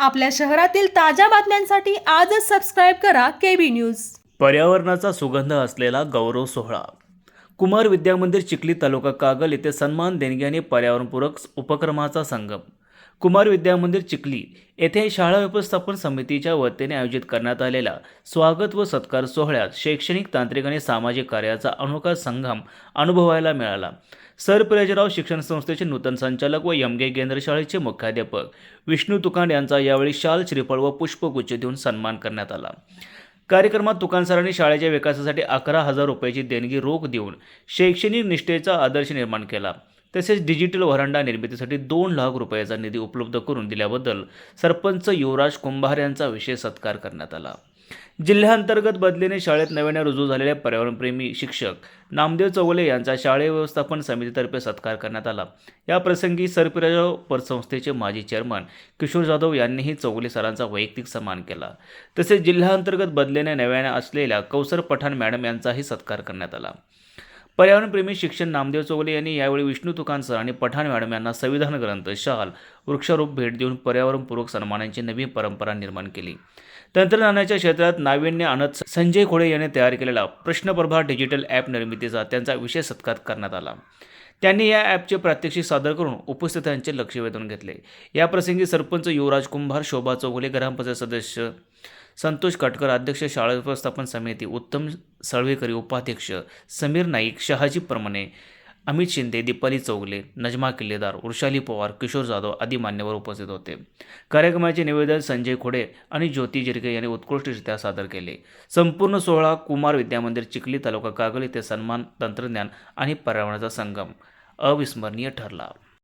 आपल्या शहरातील ताज्या बातम्यांसाठी आजच सबस्क्राईब करा केबी न्यूज पर्यावरणाचा सुगंध असलेला गौरव सोहळा. कुमार विद्यामंदिर चिखली तालुका कागल येथे सन्मान देणगी आणि पर्यावरणपूरक उपक्रमाचा संगम. कुमार विद्यामंदिर चिखली येथे शाळा व्यवस्थापन समितीच्या वतीने आयोजित करण्यात आलेल्या स्वागत व सत्कार सोहळ्यात शैक्षणिक तांत्रिक आणि सामाजिक कार्याचा अनोखा संगम अनुभवायला मिळाला. सर प्रजराव शिक्षण संस्थेचे नूतन संचालक व यमगे केंद्र शाळेचे मुख्याध्यापक विष्णू तुकांड यांचा यावेळी शाल श्रीफळ व पुष्पगुच्छ देऊन सन्मान करण्यात आला. कार्यक्रमात तुकान सरांनी शाळेच्या विकासासाठी अकरा हजार रुपयाची देणगी रोख देऊन शैक्षणिक निष्ठेचा आदर्श निर्माण केला. तसेच डिजिटल व्हरांडा निर्मितीसाठी दोन लाख रुपयाचा निधी उपलब्ध करून दिल्याबद्दल सरपंच युवराज कुंभार यांचा विशेष सत्कार करण्यात आला. जिल्ह्याअंतर्गत बदलीने शाळेत नव्याने रुजू झालेल्या पर्यावरणप्रेमी शिक्षक नामदेव चौगले यांचा शाळे व्यवस्थापन समितीतर्फे सत्कार करण्यात आला. या प्रसंगी सरपिराजाव पतसंस्थेचे माजी चेअरमन किशोर जाधव यांनीही चौगले सरांचा वैयक्तिक सन्मान केला. तसेच जिल्ह्याअंतर्गत बदलीने नव्याने असलेल्या कौसर पठाण मॅडम यांचाही सत्कार करण्यात आला. पर्यावरणप्रेमी शिक्षण नामदेव चौगले यांनी यावेळी विष्णू तुकान सर आणि पठाण मॅडम यांना संविधान ग्रंथ शाल वृक्षारोप भेट देऊन पर्यावरणपूरक सन्मानांची नवी परंपरा निर्माण केली. तंत्रज्ञानाच्या क्षेत्रात नाविन्य आणत संजय खोडे यांनी तयार केलेला प्रश्नप्रभा डिजिटल ॲप निर्मितीचा त्यांचा विशेष सत्कार करण्यात आला. त्यांनी या ॲपचे प्रात्यक्षिक सादर करून उपस्थितांचे लक्ष वेधून घेतले. या प्रसंगी सरपंच युवराज कुंभार शोभा चौगुले ग्रामपंचायत सदस्य संतोष काटकर अध्यक्ष शाळा व्यवस्थापन समिती उत्तम सळवेकरी उपाध्यक्ष समीर नाईक शहाजी प्रमाणे अमित शिंदे दीपाली चौगले नजमा किल्लेदार वृषाली पवार किशोर जाधव आदी मान्यवर उपस्थित होते. कार्यक्रमाचे निवेदन संजय खोडे आणि ज्योती जिरगे यांनी उत्कृष्टरित्या सादर केले. संपूर्ण सोहळा कुमार विद्यामंदिर चिखली तालुका कागल येथे सन्मान तंत्रज्ञान आणि पर्यावरणाचा संगम अविस्मरणीय ठरला.